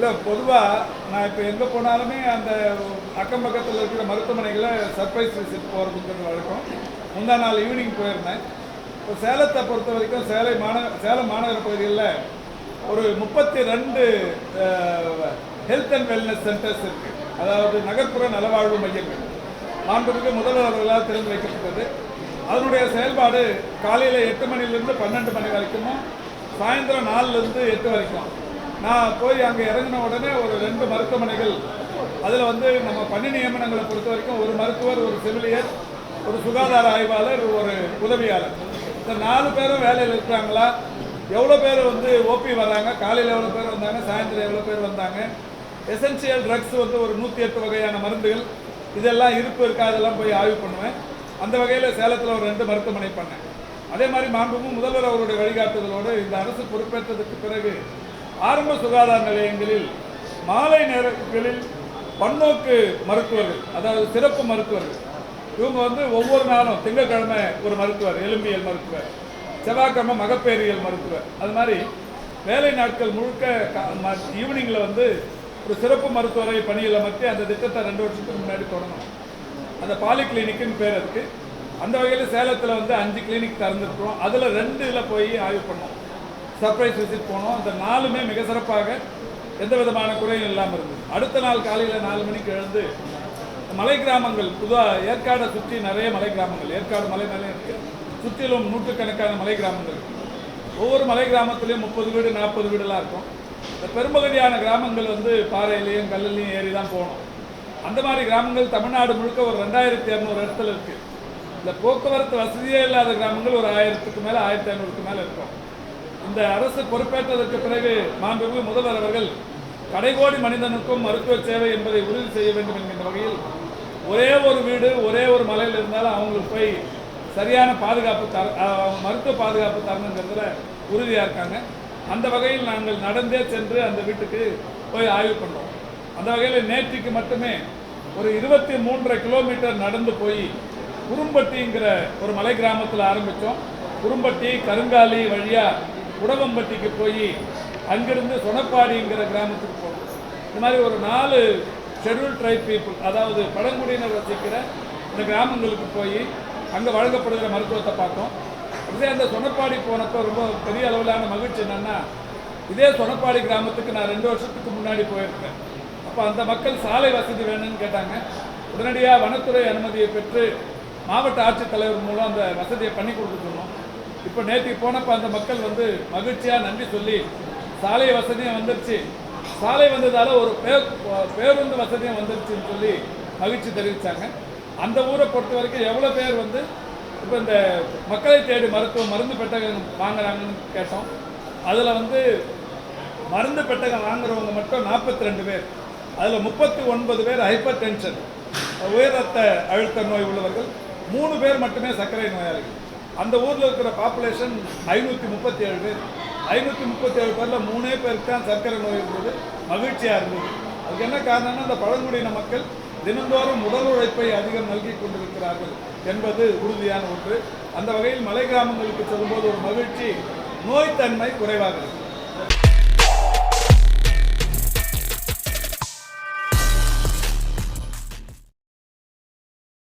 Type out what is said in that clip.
இல்லை பொதுவாக நான் இப்போ எங்கே போனாலுமே அந்த அக்கம் பக்கத்தில் இருக்கிற மருத்துவமனைகளை சர்ப்ரைஸ் விசிட் போகிறதுங்கிறது வழக்கம். முந்தா நாள் ஈவினிங் போயிருந்தேன். இப்போ சேலத்தை பொறுத்த வரைக்கும் சேலை மாநகர சேலம் மாநகர பகுதிகளில் ஒரு முப்பத்தி ரெண்டு ஹெல்த் அண்ட் வெல்னஸ் சென்டர்ஸ் இருக்குது அதாவது நகர்ப்புற நலவாழ்வு மையங்கள். மாண்புமிகு முதல்வர் அவர்களால் திறந்து வைக்கப்பட்டது. அதனுடைய செயல்பாடு காலையில் எட்டு மணிலேருந்து பன்னெண்டு மணி வரைக்கும் சாயந்தரம் நாலுலேருந்து எட்டு வரைக்கும். நான் போய் அங்கே இறங்கின உடனே ஒரு ரெண்டு மருத்துவமனைகள். அதில் வந்து நம்ம பணி நியமனங்களை பொறுத்த வரைக்கும் ஒரு மருத்துவர் ஒரு செவிலியர் ஒரு சுகாதார ஆய்வாளர் ஒரு உதவியாளர். இந்த நாலு பேரும் வேலையில் இருக்கிறாங்களா எவ்வளோ பேர் வந்து ஓபி வராங்க காலையில் எவ்வளோ பேர் வந்தாங்க? சாயந்தரம் எவ்வளோ பேர் வந்தாங்க? எசென்சியல் ட்ரக்ஸ் வந்து ஒரு நூற்றி எட்டு வகையான மருந்துகள். இதெல்லாம் இருப்பு இருக்கா? அதெல்லாம் போய் ஆய்வு பண்ணுவேன். அந்த வகையில் சேலத்தில் ஒரு ரெண்டு மருத்துவமனை பண்ணேன். அதே மாதிரி மாண்புமும் முதல்வர் அவருடைய வழிகாட்டுதலோடு இந்த அரசு பொறுப்பேற்றதுக்கு பிறகு ஆரம்ப சுகாதார நிலையங்களில் மாலை நேரங்களில் பன்னோக்கு மருத்துவர்கள் அதாவது சிறப்பு மருத்துவர்கள். இவங்க வந்து ஒவ்வொரு நாளும் திங்கட்கிழமை ஒரு மருத்துவர் எலும்பியல் மருத்துவர் செவ்வாய்க்கிழமை மகப்பேறியல் மருத்துவர். அது மாதிரி வேலை நாட்கள் முழுக்க ஈவினிங்கில் வந்து ஒரு சிறப்பு மருத்துவரை பணியில் அமர்த்தி அந்த திட்டத்தை ரெண்டு வருஷத்துக்கு முன்னாடி தொடங்கும் அந்த பாலி கிளினிக்குன்னு பேர் இருக்குது அந்த வகையில் சேலத்தில் வந்து அஞ்சு கிளினிக் திறந்துருக்குறோம். அதில் ரெண்டு இதில் போய் ஆய்வு பண்ணோம். சர்ப்ரைஸ் விசிட் போனோம். அந்த நாலுமே மிக சிறப்பாக எந்த விதமான குறையும் இல்லாமல் இருந்தது. அடுத்த நாள் காலையில் நாலு மணிக்கு எழுந்து மலை கிராமங்கள் புதுவாக ஏற்காடை சுற்றி நிறைய மலை கிராமங்கள். ஏற்காடு மலை மேலே இருக்குது சுற்றிலும் நூற்றுக்கணக்கான மலை கிராமங்கள் ஒவ்வொரு மலை கிராமத்துலேயும் முப்பது வீடு நாற்பது வீடுலாம் இருக்கும். இந்த பெரும்பகுதியான கிராமங்கள் வந்து பாறையிலையும் கல்லுலையும் ஏறி தான் போகணும். அந்த மாதிரி கிராமங்கள் தமிழ்நாடு முழுக்க ஒரு ரெண்டாயிரத்தி இரநூறு இடத்துல இருக்குது இந்த போக்குவரத்து வசதியே இல்லாத கிராமங்கள் ஒரு ஆயிரத்துக்கு மேலே ஆயிரத்தி ஐநூறுக்கு மேலே இருக்கும். இந்த அரசு பொறுப்பேற்றதற்கு பிறகு மாண்புமிகு முதல்வர் அவர்கள் கடைகோடி மனிதனுக்கும் மருத்துவ சேவை என்பதை உறுதி செய்ய வேண்டும் என்கின்ற வகையில் ஒரே ஒரு வீடு ஒரே ஒரு மலையில் இருந்தாலும் அவங்களுக்கு போய் சரியான பாதுகாப்பு தர மருத்துவ பாதுகாப்பு தரணுங்கிறதுல உறுதியாக இருக்காங்க. அந்த வகையில் நாங்கள் நடந்தே சென்று அந்த வீட்டுக்கு போய் ஆய்வு பண்ணோம். அந்த வகையில் நேற்றுக்கு மட்டுமே ஒரு இருபத்தி மூன்றரை கிலோமீட்டர் நடந்து போய் குறும்பட்டிங்கிற ஒரு மலை கிராமத்தில் ஆரம்பித்தோம் குறும்பட்டி கருங்காலி வழியாக உடவம்பட்டிக்கு போய் அங்கிருந்து சொனப்பாடிங்கிற கிராமத்துக்கு போகணும் இந்த மாதிரி ஒரு நாலு ஷெட்யூல் ட்ரைப் பீப்புள் அதாவது பழங்குடியினர் வசிக்கிற இந்த கிராமங்களுக்கு போய் அங்கே வழங்கப்படுகிற மருத்துவத்தை பார்த்தோம். இதே அந்த சொனப்பாடி போனப்போ ரொம்ப பெரிய அளவிலான மகிழ்ச்சி என்னன்னா இதே சொனப்பாடி கிராமத்துக்கு நான் ரெண்டு வருஷத்துக்கு முன்னாடி போயிருக்கேன். அப்போ அந்த மக்கள் சாலை வசதி வேணும்னு கேட்டாங்க. உடனடியாக வனத்துறை அனுமதியை பெற்று மாவட்ட ஆட்சித்தலைவர் மூலம் அந்த வசதியை பண்ணி கொடுக்க சொன்னோம். இப்போ நேற்று போனப்போ அந்த மக்கள் வந்து மகிழ்ச்சியாக நன்றி சொல்லி சாலை வசதியும் வந்துருச்சு. சாலை வந்ததால் ஒரு பே- பேருந்து வசதியும் வந்துருச்சுன்னு சொல்லி மகிழ்ச்சி தெரிவித்தாங்க அந்த ஊரை பொறுத்த வரைக்கும் எவ்வளோ பேர் வந்து இப்போ இந்த மக்களை தேடி மருத்துவம் மருந்து பெட்டகம் வாங்குறாங்கன்னு கேட்டோம். அதில் வந்து மருந்து பெட்டகம் வாங்குறவங்க மட்டும் நாற்பத்தி ரெண்டு பேர். அதில் முப்பத்தி ஒன்பது பேர் ஹைப்பர் டென்ஷன் உயர் ரத்த அழுத்த நோய் உள்ளவர்கள். மூணு பேர் மட்டுமே சர்க்கரை நோயாளிகள். அந்த ஊரில் இருக்கிற பாப்புலேஷன் ஐநூற்றி முப்பத்தி ஏழு பேர். ஐநூற்றி முப்பத்தி ஏழு பேரில் மூணே பேருக்கு தான் சர்க்கரை நோய் இருந்தது. மகிழ்ச்சியாக இருந்தது. அதுக்கு என்ன காரணம்னா அந்த பழங்குடியின மக்கள் தினந்தோறும் உடல் உழைப்பை அதிகம் நல்கி கொண்டிருக்கிறார்கள் என்பது உறுதியான ஒன்று. அந்த வகையில் மலை கிராமங்களுக்கு செல்லும்போது ஒரு மகிழ்ச்சி நோய்த்தன்மை குறைவாக இருக்கும்